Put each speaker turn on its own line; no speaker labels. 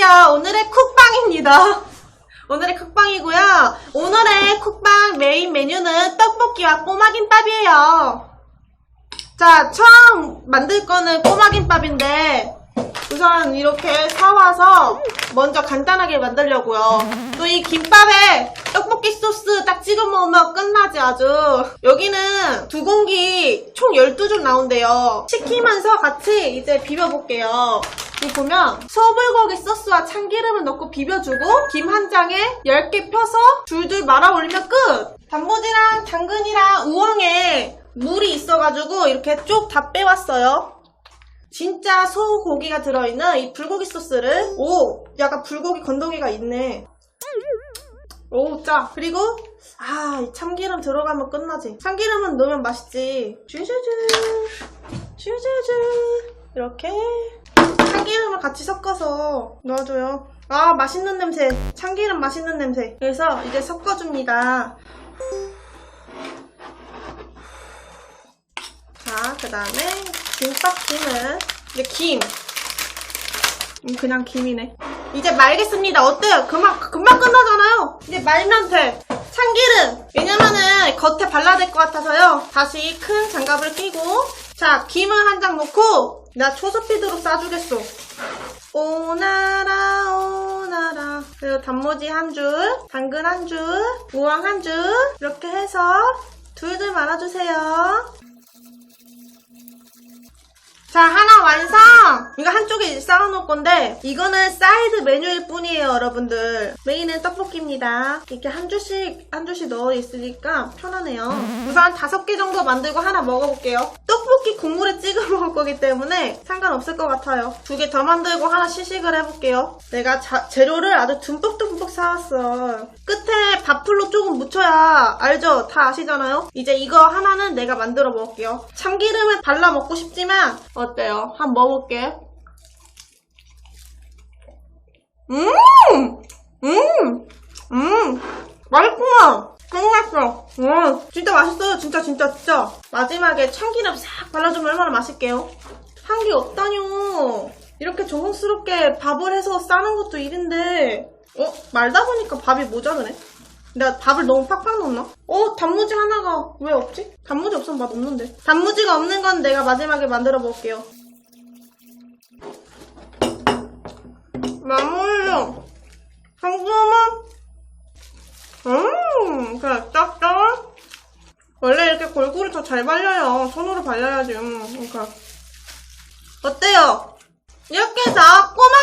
안녕하세요. 오늘의 쿡방입니다. 오늘의 쿡방이고요. 오늘의 쿡방 메인 메뉴는 떡볶이와 꼬마김밥이에요. 자, 처음 만들 거는 꼬마김밥인데 우선 이렇게 사와서 먼저 간단하게 만들려고요. 또 이 김밥에 떡볶이 소스 딱 찍어 먹으면 끝나지 아주. 여기는 두 공기 총 12줄 나온대요. 시키면서 같이 이제 비벼볼게요. 여기 보면 소불고기 소스와 참기름을 넣고 비벼주고 김 한 장에 10개 펴서 줄줄 말아 올리면 끝! 단무지랑 당근이랑 우엉에 물이 있어가지고 이렇게 쭉 다 빼왔어요. 진짜 소고기가 들어있는 이 불고기 소스를. 오 약간 불고기 건더기가 있네. 오 짜. 그리고 아 이 참기름 들어가면 끝나지. 참기름은 넣으면 맛있지. 쭈쭈쭈 쭈쭈쭈 이렇게 참기름을 같이 섞어서 넣어줘요 아 맛있는 냄새 참기름 맛있는 냄새 그래서 이제 섞어줍니다 자, 그 다음에 김밥김은 이제 김. 음, 그냥 김이네. 이제 말겠습니다. 어때요? 금방, 금방 끝나잖아요? 이제 말면 돼. 참기름. 왜냐면은 겉에 발라야 될 것 같아서요. 다시 큰 장갑을 끼고. 자, 김을 한 장 넣고, 나 초스피드로 싸주겠어. 오나라, 오나라. 그리고 단무지 한 줄, 당근 한 줄, 우엉 한 줄. 이렇게 해서 둘둘 말아주세요. 자, 하나 완성! 이거 한쪽에 쌓아놓을 건데, 이거는 사이드 메뉴일 뿐이에요, 여러분들. 메인은 떡볶이입니다. 이렇게 한 줄씩, 한 줄씩 넣어 있으니까 편하네요. 우선 다섯 개 정도 만들고 하나 먹어볼게요. 떡볶이 국물에 찍어 먹을 거기 때문에 상관없을 것 같아요. 두 개 더 만들고 하나 시식을 해볼게요. 내가 자- 재료를 아주 듬뿍듬뿍 사왔어. 끝에 밥풀로 조금 묻혀야, 알죠? 다 아시잖아요? 이제 이거 하나는 내가 만들어 먹을게요. 참기름을 발라 먹고 싶지만, 어 때요? 한번 먹어볼게. 음! 음! 음! 맛있구만! 끝났어. 음, 진짜 맛있어요. 진짜, 진짜, 진짜. 마지막에 참기름 싹 발라주면 얼마나 맛있게요? 향기 없다뇨. 이렇게 정성스럽게 밥을 해서 싸는 것도 일인데, 어? 말다 보니까 밥이 모자르네? 내가 밥을 너무 팍팍 넣었나? 어? 단무지 하나가 왜 없지? 단무지 없으면 맛 없는데. 단무지가 없는 건 내가 마지막에 만들어 볼게요. 마무리요. 잠깐만. 음, 그래, 짭짭. 원래 이렇게 골고루 더 잘 발려요. 손으로 발라야지. 음, 그러니까. 어때요? 이렇게 해서 꼬마